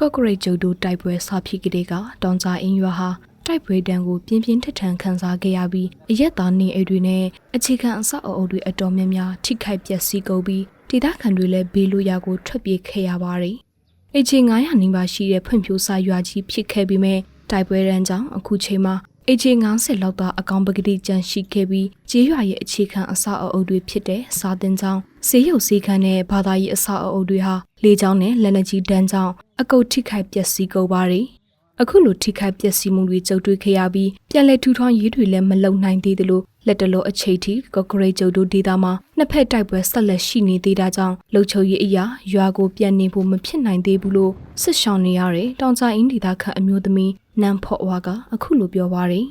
ကော့ကရိတ်ကျုပ်တို့တိုက်ပွဲဆဖြစ်ကလေးကတောင်ကြအင်းရွာဟာတိုက်ပွဲတန်းကိုပြင်းပြင်းထန်ထန်ခံစားခဲ့ရပြီးအရက်သားနေအိမ်တွေနဲ့အခြေခံအဆောက်အအုံတွေအတော်များများထိခိုက်ပျက်စီးကုန်ပြီးဒေသခံတွေလည်းဘေးလွတ်ရာကိုထွက်ပြေးခဲ့ရပါတယ်။အချင်း900နီးပါးရှိတဲ့ဖွံ့ဖြိုးစာရွာကြီးဖြစ်ခဲ့ပြီးမဲ့တိုက်ပွဲရန်ကြောင့်အခုချိန်မှာ အချင်း90လောက်သာအကောင်ပကတိကြန့်ရှိခဲ့ပြီးကျေးရွာရဲ့အခြေခံအဆောက်အအုံတွေဖြစ်တဲ့စာတင်ကျောင်းဆေးရုံဆေးခန်းနဲ့ဘာသာရေးအဆောက်အအုံတွေဟာလေကြောင်းနဲ့လက်နက်ကြီးတန်းကြောင့်အကုတ်ထိခိုက်ပျက်စီးကုန်ပါတယ်။အခုလိုထိခိုက်ပျက်စီးမှုတွေကြုံတွေ့ခဲ့ရပြီးပြန်လည်ထူထောင်ရေးတွေလည်းမလုံနိုင်သေးသလိုလက်တလောအချိန်ထိကော့ဂရိတ်ကျုပ်တို့ဒေသမှာနှစ်ဖက်တိုက်ပွဲဆက်လက်ရှိနေသေးတာကြောင့်လုံခြုံရေးအရာရွာကိုပြန်နေဖို့မဖြစ်နိုင်သေးဘူးလို့စစ်ရှောင်နေရတဲ့တောင်ကြအင်းဒေသခန့်အမျိုးသမီး နန်ဖော့ဝါကအခုလိုပြောပါရယ်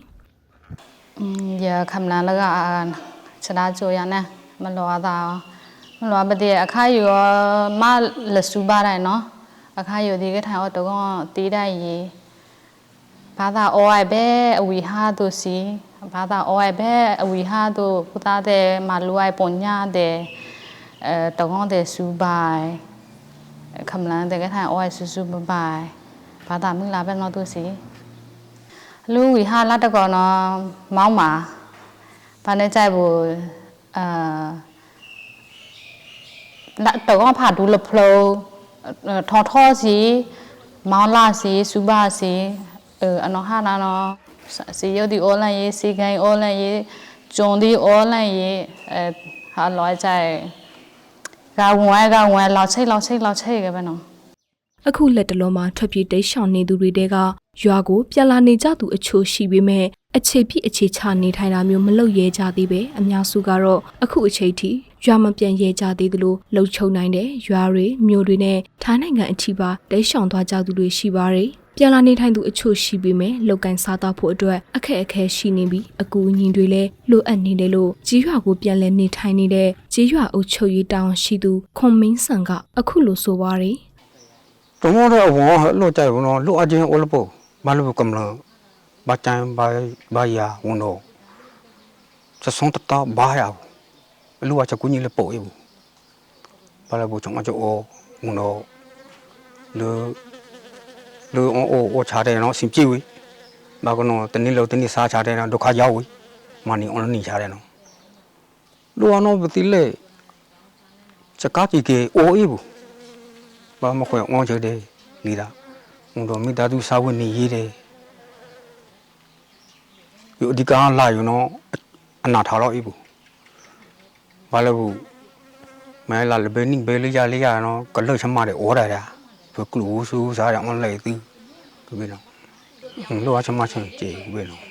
อืมอย่าคำนั้นแล้วก็ชนะโจยานะมันรอตามันรอปฏิအခါယူမလဆူပါတိုင်းเนาะအခါယူဒီကထိုင်တော့တော့တီးတိုင်းရေဘာသာအော်အိုင်ဘဲအဝီဟာတို့စီဘာသာအော်အိုင်ဘဲအဝီဟာတို့ပူတာတဲ့မလူအိုင်ပွန်ညာတဲ့အဲတော့တဲ့စူပိုင်คำนั้นแต่ก็ထိုင်အော်အိုင်ဆူဆူပပိုင် ဘာသာမူလာပဲနော်သူစီလူဝီဟာလာတကောနော်မောင်းမှာဘာနဲ့ကြိုက်ဘူးအာလာတော့ဖာဒူလဖလိုထော်ထော်စီမောင်းလာစီစူပါစီအနော်ဟာနာနော်စီရုပ်ဒီ online ရေးစီကိုင်း online ရေးဂျွန်ဒီ online ရေးအဲဟာလောကြိုက်ကဝင်ကဝင်လောက်ချိတ်လောက်ချိတ်လောက်ချိတ်ကပဲနော် အခုလက်တလုံးမှာထွက်ပြေးတိတ်ရှောင်နေသူတွေတဲကရွာကိုပြန်လာနေကြသူအချို့ရှိပေမဲ့အခြေပြည့်အခြေချနေထိုင်တာမျိုးမလုပ်ရဲကြသေးပဲအများစုကတော့အခုအချိန်ထိရွာမပြန်ရဲကြသေးသလိုလှုပ်ချုံနိုင်တဲ့ရွာတွေမြို့တွေနဲ့ထိုင်းနိုင်ငံအထိပါတိတ်ရှောင်သွားကြသူတွေရှိပါတယ်ပြန်လာနေထိုင်သူအချို့ရှိပေမဲ့လောက်ကင်စားတော့ဖို့အတွက်အခက်အခဲရှိနေပြီးအကူအညီတွေလည်းလိုအပ်နေတယ်လို့ကြီးရွာကိုပြန်လဲနေထိုင်နေတဲ့ကြီးရွာအုပ်ချုပ်ရေးတောင်းရှိသူခွန်မင်းဆန်ကအခုလိုဆိုပါရယ် တမောတော့ဝေါ်လို့ကြိုက်ဘူးနော်လို့အချင်းအိုလပိုဘာလို့ကမလဘာချန်ဘာဘာယာဝန်တော့စစုံတတဘာယာလူအချကူညီလပိုအေဘူးဘာလို့ဘူးချုံအချိုဝန်တော့လူလူအိုအိုအိုချာတယ်နော်စင်ပြေဝေးဘာကနော်တနေ့လို့တနေ့စားချတယ်နော်ဒုက္ခရောက်ဝေးမနီအွန်နီချတယ်နော်လူအနော်ပတိလေစကားကြီးကေအိုအေဘူး ဘာမခွဲအောင်ချတယ်နေတာဟိုတော့မိသားစုစာဝတ်နေရေးတယ်ဒီအဒီကလာယူနော်အနာထားတော့အေးဘူးဘာလို့ဘူးမဲလာလဘင်းဘဲလေးရလေးရနော်ကလွတ်ချမတဲ့ဩဒါရဘကလူဆူစားရအောင်လေသူဘယ်နော်လောအချမချင်ကြည့်ဘယ်နော်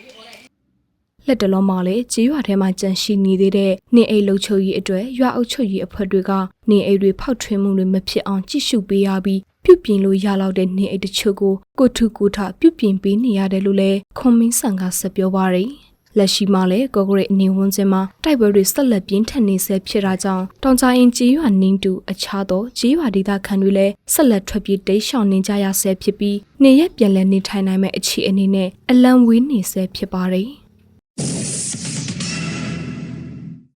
လက်တလုံးမှာလည်းကြေးရွာထဲမှာကြန့်ရှိနေသေးတဲ့နေအိမ်လုံချုပ်ရေးအတွက်ရွာအုပ်ချုပ်ရေးအဖွဲ့တွေကနေအိမ်တွေဖောက်ထွင်းမှုတွေမဖြစ်အောင်ကြည့်ရှုပေးရပြီးပြုပြင်လို့ရလောက်တဲ့နေအိမ်တချို့ကိုကိုထုကိုထပြုပြင်ပေးနေရတယ်လို့လည်းခွန်မင်းဆန်ကဆက်ပြောပါရယ်လက်ရှိမှာလည်းကော့ဂရိတ်အနေဝန်းကျင်မှာတိုက်ပွဲတွေဆက်လက်ပြင်းထန်နေဆဲဖြစ်တာကြောင့်တောင်ကြရင်ကြေးရွာနင်းတူအခြားသောကြေးရွာဒေသခံတွေလည်းဆက်လက်ထွက်ပြေးတိတ်ရှောင်နေကြရဆဲဖြစ်ပြီးနေရက်ပြန်လည်နေထိုင်နိုင်မဲ့အခြေအနေနဲ့အလံဝေးနေဆဲဖြစ်ပါတယ်။